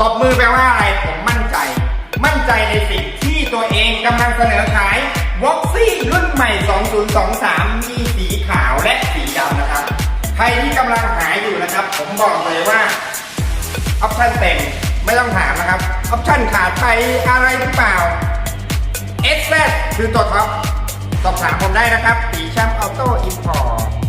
ตบมือแปลว่าอะไร ผมมั่นใจ มั่นใจในสิ่งที่ตัวเองกำลังเสนอขายวอกซี่รุ่นใหม่ 2023 มีสีขาวและสีดำนะครับ ใครที่กำลังหายอยู่นะครับ ผมบอกเลยว่าออปชั่นเต็มไม่ต้องถามนะครับออปชั่นขาดไปอะไรหรือเปล่า x คือตัวท็อปสอบถามผมได้นะครับ สีแชมป์ออโต้อินพอร์